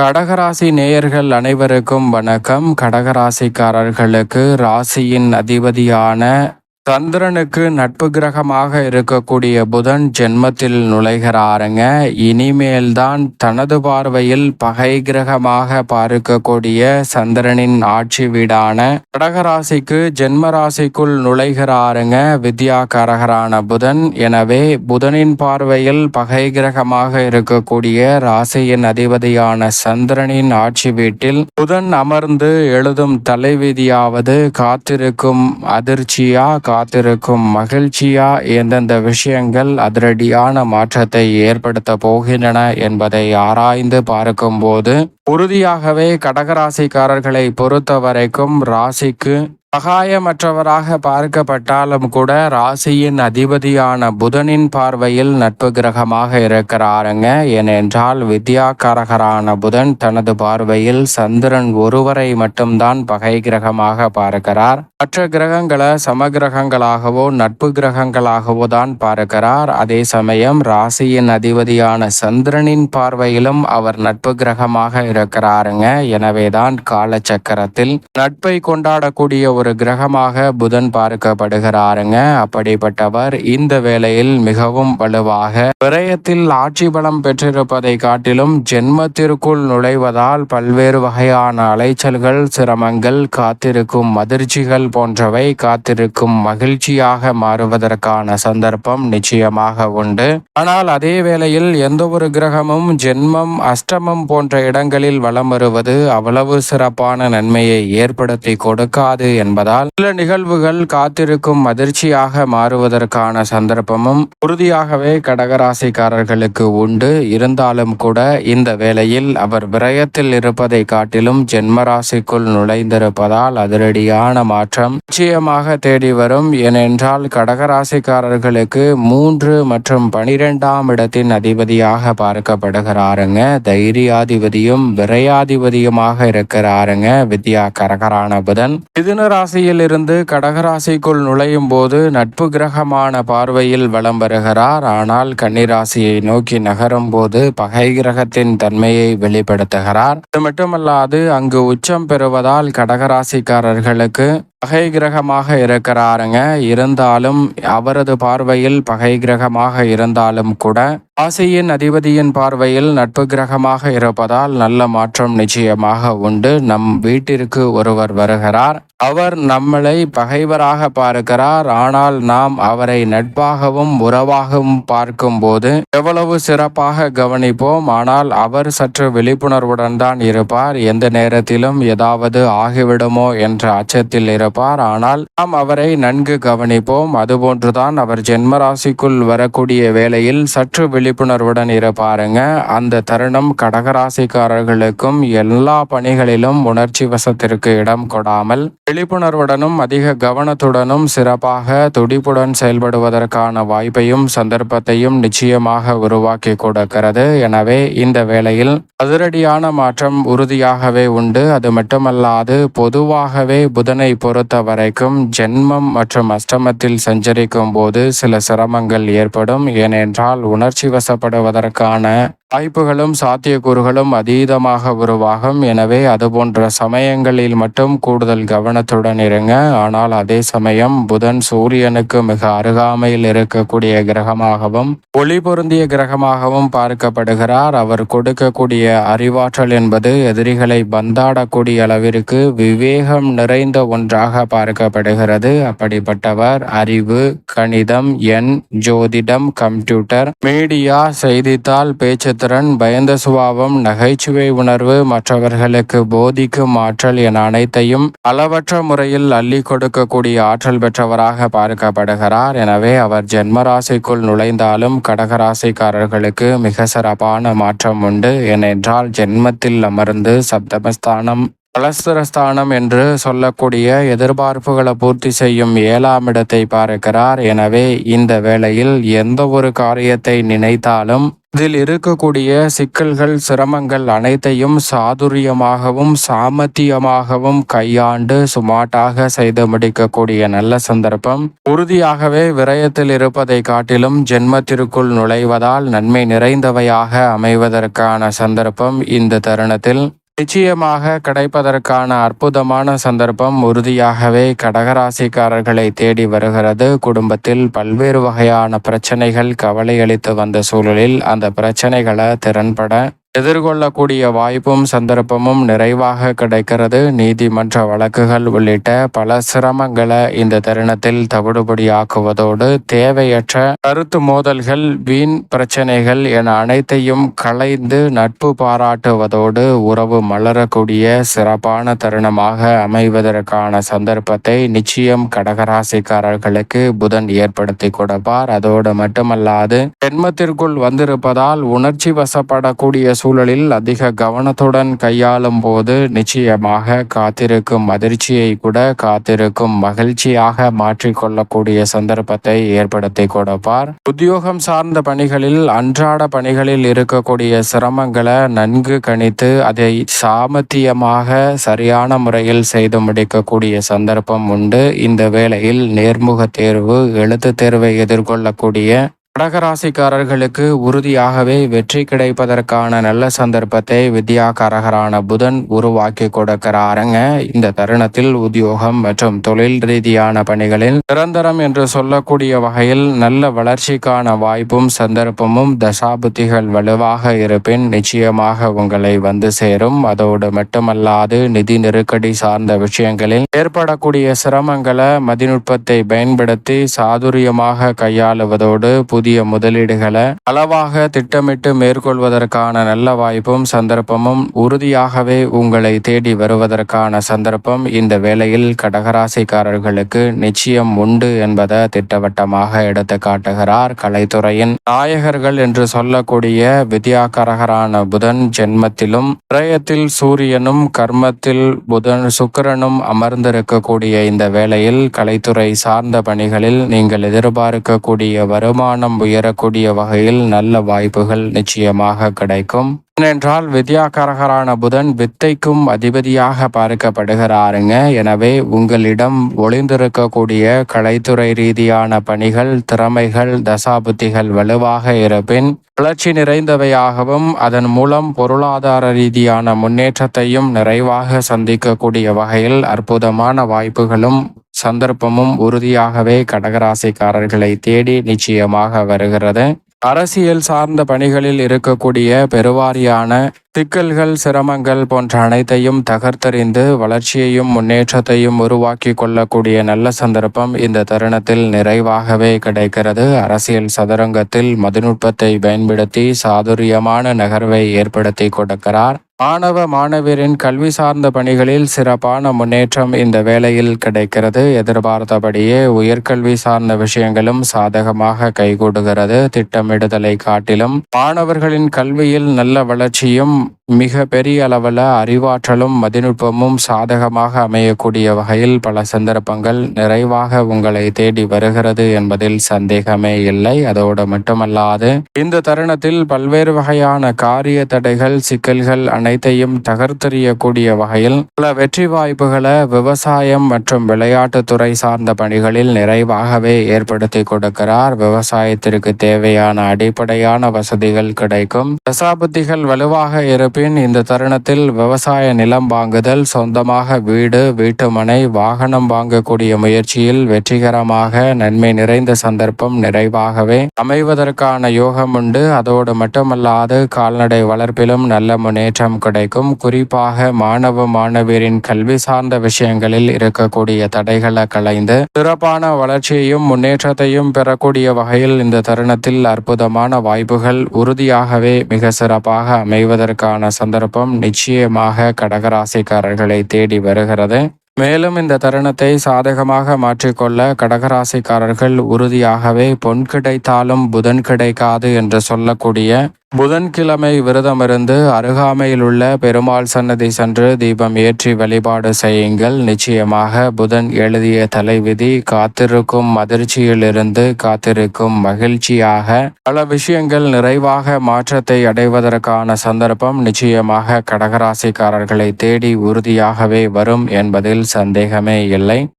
கடகராசி நேயர்கள் அனைவருக்கும் வணக்கம். கடகராசிக்காரர்களுக்கு ராசியின் அதிபதியான சந்திரனுக்கு நட்பு கிரகமாக இருக்கக்கூடிய புதன் ஜென்மத்தில் நுழைகிறாருங்க. இனிமேல்தான் தனது பார்வையில் பகை கிரகமாக பார்க்கக்கூடிய சந்திரனின் ஆட்சி வீடான கடகராசிக்கு ஜென்ம ராசிக்குள் நுழைகிறாருங்க. வித்யாகாரகரான புதன். எனவே புதனின் பார்வையில் பகை கிரகமாக இருக்கக்கூடிய ராசியின் அதிபதியான சந்திரனின் ஆட்சி வீட்டில் புதன் அமர்ந்து எழுதும் தலைவிதியாவது காத்திருக்கும் அதிர்ச்சியா காத்திருக்கும் மகிழ்ச்சியா எந்தெந்த விஷயங்கள் அதிரடியான மாற்றத்தை ஏற்படுத்த போகின்றன என்பதை ஆராய்ந்து பார்க்கும்போது உறுதியாகவே கடகராசிக்காரர்களை பொறுத்த வரைக்கும் ராசிக்கு சகாயமற்றவராக பார்க்கப்பட்டாலும் கூட ராசியின் அதிபதியான புதனின் பார்வையில் நட்பு கிரகமாக இருக்கிறாருங்க. ஏனென்றால் வித்யாகாரகரான புதன் தனது பார்வையில் சந்திரன் ஒருவரை மட்டும்தான் பகை கிரகமாக பார்க்கிறார். மற்ற கிரகங்களை சமகிரகங்களாகவோ நட்பு கிரகங்களாகவோ தான் பார்க்கிறார். அதே சமயம் ராசியின் அதிபதியான சந்திரனின் பார்வையிலும் அவர் நட்பு கிரகமாக இருக்கிறாருங்க. எனவேதான் காலச்சக்கரத்தில் நட்பை கொண்டாடக்கூடிய ஒரு கிரகமாக புதன் பார்க்கப்படுகிறாருங்க. அப்படிப்பட்டவர் இந்த வேளையில் மிகவும் வலுவாக விரயத்தில் ஆட்சி பலம் பெற்றிருப்பதை காட்டிலும் ஜென்மத்திற்குள் நுழைவதால் பல்வேறு வகையான அலைச்சல்கள் சிரமங்கள் காத்திருக்கும் அதிர்ச்சிகள் போன்றவை காத்திருக்கும் மகிழ்ச்சியாக மாறுவதற்கான சந்தர்ப்பம் நிச்சயமாக உண்டு. ஆனால் அதே வேளையில் எந்த ஒரு கிரகமும் ஜென்மம் அஷ்டமம் போன்ற இடங்களில் வலம் வருவது அவ்வளவு சிறப்பான நன்மையை ஏற்படுத்தி கொடுக்காது என என்பதால் சில நிகழ்வுகள் காத்திருக்கும் அதிர்ச்சியாக மாறுவதற்கான சந்தர்ப்பமும் உறுதியாகவே கடகராசிக்காரர்களுக்கு உண்டு. இருந்தாலும் கூட இந்த வேளையில் அவர் விரயத்தில் இருப்பதை காட்டிலும் ஜென்மராசிக்குள் நுழைந்திருப்பதால் அதிரடியான மாற்றம் நிச்சயமாக தேடி வரும். ஏனென்றால் கடகராசிக்காரர்களுக்கு மூன்று மற்றும் பனிரெண்டாம் இடத்தின் அதிபதியாக பார்க்கப்படுகிறாருங்க. தைரியாதிபதியும் விரையாதிபதியுமாக இருக்கிறாருங்க. வித்யா கரகரான புதன். மிதுன ராசியில் இருந்து கடகராசிக்குள் நுழையும் போது நட்பு கிரகமான பார்வையில் வலம் வருகிறார். ஆனால் கன்னிராசியை நோக்கி நகரும் போது பகை கிரகத்தின் தன்மையை வெளிப்படுத்துகிறார். அது மட்டுமல்லாது அங்கு உச்சம் பெறுவதால் கடகராசிக்காரர்களுக்கு பகை கிரகமாக இருக்கிறாருங்க. இருந்தாலும் அவரது பார்வையில் பகை கிரகமாக இருந்தாலும் கூட ராசியின் அதிபதியின் பார்வையில் நட்பு கிரகமாக இருப்பதால் நல்ல மாற்றம் நிச்சயமாக உண்டு. நம் வீட்டிற்கு ஒருவர் வருகிறார். அவர் நம்மளை பகைவராக பார்க்கிறார். ஆனால் நாம் அவரை நட்பாகவும் உறவாகவும் பார்க்கும்போது எவ்வளவு சிறப்பாக கவனிப்போம். ஆனால் அவர் சற்று விழிப்புணர்வுடன் தான் இருப்பார். எந்த நேரத்திலும் ஏதாவது ஆகிவிடுமோ என்ற அச்சத்தில் இருப்பார் ஆனால் நாம் அவரை நன்கு கவனிப்போம். அதுபோன்றுதான் அவர் ஜென்மராசிக்குள் வரக்கூடிய வேளையில் சற்று விழிப்புணர்வுடன் இருப்பாருங்க அந்த தருணம் கடகராசிக்காரர்களுக்கும் எல்லா பணிகளிலும் உணர்ச்சி வசத்திற்கு இடம் கொடாமல் விழிப்புணர்வுடனும் அதிக கவனத்துடனும் சிறப்பாக துடிப்புடன் செயல்படுவதற்கான வாய்ப்பையும் சந்தர்ப்பத்தையும் நிச்சயமாக உருவாக்கி கொடுக்கிறது. எனவே இந்த வேளையில் அதிரடியான மாற்றம் உறுதியாகவே உண்டு. அது மட்டுமல்லாது பொதுவாகவே புதனை பொறுத்த வரைக்கும் ஜென்மம் மற்றும் அஷ்டமத்தில் சஞ்சரிக்கும் போது சில சிரமங்கள் ஏற்படும். ஏனென்றால் உணர்ச்சி வசப்படுவதற்கான வாய்ப்புகளும் சாத்தியக்கூறுகளும் அதீதமாக உருவாகும். எனவே அதுபோன்ற சமயங்களில் மட்டும் கூடுதல் கவனத்துடன் இருங்க. ஆனால் அதே சமயம் புதன் சூரியனுக்கு மிக அருகாமையில் இருக்கக்கூடிய கிரகமாகவும் ஒளி பொருந்திய கிரகமாகவும் பார்க்கப்படுகிறார். அவர் கொடுக்கக்கூடிய அறிவாற்றல் என்பது எதிரிகளை பந்தாடக்கூடிய அளவிற்கு விவேகம் நிறைந்த ஒன்றாக பார்க்கப்படுகிறது. அப்படிப்பட்டவர் அறிவு கணிதம் எண் ஜோதிடம் கம்ப்யூட்டர் மீடியா செய்தித்தாள் பேச்சு திறன் பயந்த சுபாவம் நகைச்சுவை உணர்வு மற்றவர்களுக்கு போதிக்கும் ஆற்றல் என அனைத்தையும் அளவற்ற முறையில் அள்ளி கொடுக்கக்கூடிய ஆற்றல் பெற்றவராக பார்க்கப்படுகிறார். எனவே அவர் ஜென்மராசிக்குள் நுழைந்தாலும் கடகராசிக்காரர்களுக்கு மிக சிறப்பான மாற்றம் உண்டு. ஏனென்றால் ஜென்மத்தில் அமர்ந்து சப்தமஸ்தானம் கலஸ்திரஸ்தானம் என்று சொல்லக்கூடிய எதிர்பார்ப்புகளை பூர்த்தி செய்யும் ஏழாம் இடத்தை பார்க்கிறார். எனவே இந்த வேளையில் எந்த ஒரு காரியத்தை நினைத்தாலும் இதில் இருக்கக்கூடிய சிக்கல்கள் சிரமங்கள் அனைத்தையும் சாதுரியமாகவும் சாமத்தியமாகவும் கையாண்டு சுமாட்டாக செய்து முடிக்கக்கூடிய நல்ல சந்தர்ப்பம். உறுதியாகவே விரயத்தில் இருப்பதை காட்டிலும் ஜென்மத்திற்குள் நுழைவதால் நன்மை நிறைந்தவையாக அமைவதற்கான சந்தர்ப்பம் இந்த தருணத்தில். நிச்சயமாக கிடைப்பதற்கான அற்புதமான சந்தர்ப்பம் உறுதியாகவே கடகராசிக்காரர்களை தேடி வருகிறது. குடும்பத்தில் பல்வேறு வகையான பிரச்சனைகள் கவலை அளித்து வந்த சூழலில் அந்த பிரச்சனைகளை திறன்பட எதிர்கொள்ளக்கூடிய வாய்ப்பும் சந்தர்ப்பமும் நிறைவாக கிடைக்கிறது. நீதிமன்ற வழக்குகள் உள்ளிட்ட பல சிரமங்களை இந்த தருணத்தில் தவிடுபடியாக்குவதோடு தேவையற்ற கருத்து மோதல்கள் வீண் பிரச்சனைகள் என அனைத்தையும் களைந்து நட்பு பாராட்டுவதோடு உறவு மலரக்கூடிய சிறப்பான தருணமாக அமைவதற்கான சந்தர்ப்பத்தை நிச்சயம் கடகராசிக்காரர்களுக்கு புதன் ஏற்படுத்தி கொடுப்பார். அதோடு மட்டுமல்லாது ஜென்மத்திற்குள் வந்திருப்பதால் உணர்ச்சி வசப்படக்கூடிய சூழலில் அதிக கவனத்துடன் கையாளும் போது நிச்சயமாக காத்திருக்கும் அதிர்ச்சியை கூட காத்திருக்கும் மகிழ்ச்சியாக மாற்றிக்கொள்ளக்கூடிய சந்தர்ப்பத்தை ஏற்படுத்தி கொடுப்பார். உத்தியோகம் சார்ந்த பணிகளில் அன்றாட பணிகளில் இருக்கக்கூடிய சிரமங்களை நன்கு கணித்து அதை சாமத்தியமாக சரியான முறையில் செய்து முடிக்கக்கூடிய சந்தர்ப்பம் உண்டு. இந்த வேளையில் நேர்முக தேர்வு எழுத்து தேர்வை எதிர்கொள்ளக்கூடிய கடகராசிக்காரர்களுக்கு உறுதியாகவே வெற்றி கிடைப்பதற்கான நல்ல சந்தர்ப்பத்தை வித்யாகாரகரான புதன் உருவாக்கி கொடுக்கிறாருங்க. இந்த தருணத்தில் உத்தியோகம் மற்றும் தொழில் ரீதியான பணிகளில் நிரந்தரம் என்று சொல்லக்கூடிய வகையில் நல்ல வளர்ச்சிக்கான வாய்ப்பும் சந்தர்ப்பமும் தசாபுத்திகள் வலுவாக இருப்பின் நிச்சயமாக உங்களை வந்து சேரும். அதோடு மட்டுமல்லாது நிதி நெருக்கடி சார்ந்த விஷயங்களில் ஏற்படக்கூடிய சிரமங்களை மதிநுட்பத்தை பயன்படுத்தி சாதுரியமாக கையாளுவதோடு புதிய முதலீடுகளை அளவாக திட்டமிட்டு மேற்கொள்வதற்கான நல்ல வாய்ப்பும் சந்தர்ப்பமும் உறுதியாகவே உங்களை தேடி வருவதற்கான சந்தர்ப்பம் இந்த வேளையில் கடகராசிக்காரர்களுக்கு நிச்சயம் உண்டு என்பதை திட்டவட்டமாக எடுத்து காட்டுகிறார் கலைத்துறையின் நாயகர்கள் என்று சொல்லக்கூடிய வித்யாகரகரான புதன் ஜென்மத்திலும் பிரயத்தில் சூரியனும் கர்மத்தில் புதன் சுக்கிரனும் அமர்ந்திருக்கக்கூடிய இந்த வேளையில் கலைத்துறை சார்ந்த பணிகளில் நீங்கள் எதிர்பார்க்கக்கூடிய வருமானம் உயரக்கூடிய வகையில் நல்ல வாய்ப்புகள் நிச்சயமாக கிடைக்கும். ஏனென்றால் வித்யாகரகரான புதன் வித்தைக்கும் அதிபதியாக பார்க்கப்படுகிறாருங்க. எனவே உங்களிடம் ஒளிந்திருக்கக்கூடிய கலைத்துறை ரீதியான பணிகள் திறமைகள் தசாபுத்திகள் வலுவாக இருப்பின் வளர்ச்சி நிறைந்தவையாகவும் அதன் மூலம் பொருளாதார ரீதியான முன்னேற்றத்தையும் நிறைவாக சந்திக்கக்கூடிய வகையில் அற்புதமான வாய்ப்புகளும் சந்தர்ப்பமும் உறுதியாகவே கடகராசிக்காரர்களை தேடி நிச்சயமாக வருகிறது. அரசியல் சார்ந்த பணிகளில் இருக்கக்கூடிய பெருவாரியான சிக்கல்கள் சிரமங்கள் போன்ற அனைத்தையும் தகர்த்தறிந்து வளர்ச்சியையும் முன்னேற்றத்தையும் உருவாக்கி கொள்ளக்கூடிய நல்ல சந்தர்ப்பம் இந்த தருணத்தில் நிறைவாகவே கிடைக்கிறது. அரசியல் சதுரங்கத்தில் மதுநுட்பத்தை பயன்படுத்தி சாதுரியமான நகர்வை ஏற்படுத்தி கொடுக்கிறார். மாணவ மாணவியரின் கல்வி சார்ந்த பணிகளில் சிறப்பான முன்னேற்றம் இந்த வேளையில் கிடைக்கிறது. எதிர்பார்த்தபடியே உயர்கல்வி சார்ந்த விஷயங்களும் சாதகமாக கைகூடுகிறது. திட்டமிடுதலை காட்டிலும் மாணவர்களின் கல்வியில் நல்ல வளர்ச்சியும் மிக பெரிய அளவில் அறிவாற்றலும் மதிநுட்பமும் சாதகமாக அமையக்கூடிய வகையில் பல சந்தர்ப்பங்கள் நிறைவாக உங்களை தேடி வருகிறது என்பதில் சந்தேகமே இல்லை. அதோடு மட்டுமல்லாது இந்த தருணத்தில் பல்வேறு வகையான காரிய தடைகள் சிக்கல்கள் அனைத்தையும் தகர்த்தெறியக்கூடிய வகையில் பல வெற்றி வாய்ப்புகளை விவசாயம் மற்றும் விளையாட்டுத்துறை சார்ந்த பணிகளில் நிறைவாகவே ஏற்படுத்தி கொடுக்கிறார். விவசாயத்திற்கு தேவையான அடிப்படையான வசதிகள் கிடைக்கும். தசாபுத்திகள் வலுவாக இருப்பின் பின் இந்த தருணத்தில் விவசாய நிலம் வாங்குதல் சொந்தமாக வீடு வீட்டுமனை வாகனம் வாங்கக்கூடிய முயற்சியில் வெற்றிகரமாக நன்மை நிறைந்த சந்தர்ப்பம் நிறைவாகவே அமைவதற்கான யோகம் உண்டு. அதோடு மட்டுமல்லாது கால்நடை வளர்ப்பிலும் நல்ல முன்னேற்றம் கிடைக்கும். குறிப்பாக மாணவ மாணவியரின் கல்வி சார்ந்த விஷயங்களில் இருக்கக்கூடிய தடைகளை களைந்து சிறப்பான வளர்ச்சியையும் முன்னேற்றத்தையும் பெறக்கூடிய வகையில் இந்த தருணத்தில் அற்புதமான வாய்ப்புகள் உறுதியாகவே மிக சிறப்பாக அமைவதற்கான சந்தர்ப்பம் நிச்சயமாக கடகராசிக்காரர்களை தேடி வருகிறது. மேலும் இந்த தருணத்தை சாதகமாக மாற்றிக்கொள்ள கடகராசிக்காரர்கள் உறுதியாகவே பொன் கிடைத்தாலும் புதன் கிடைக்காது என்று சொல்லக்கூடிய புதன்கிழமை விரதமிருந்து அருகாமையில் உள்ள பெருமாள் சன்னதி சென்று தீபம் ஏற்றி வழிபாடு செய்யுங்கள். நிச்சயமாக புதன் எழுதிய தலைவிதி காத்திருக்கும் அதிர்ச்சியிலிருந்து காத்திருக்கும் மகிழ்ச்சியாக. பல விஷயங்கள் நிறைவாக மாற்றத்தை அடைவதற்கான சந்தர்ப்பம் நிச்சயமாக கடகராசிக்காரர்களை தேடி உறுதியாகவே வரும் என்பதில் சந்தேகமே இல்லை.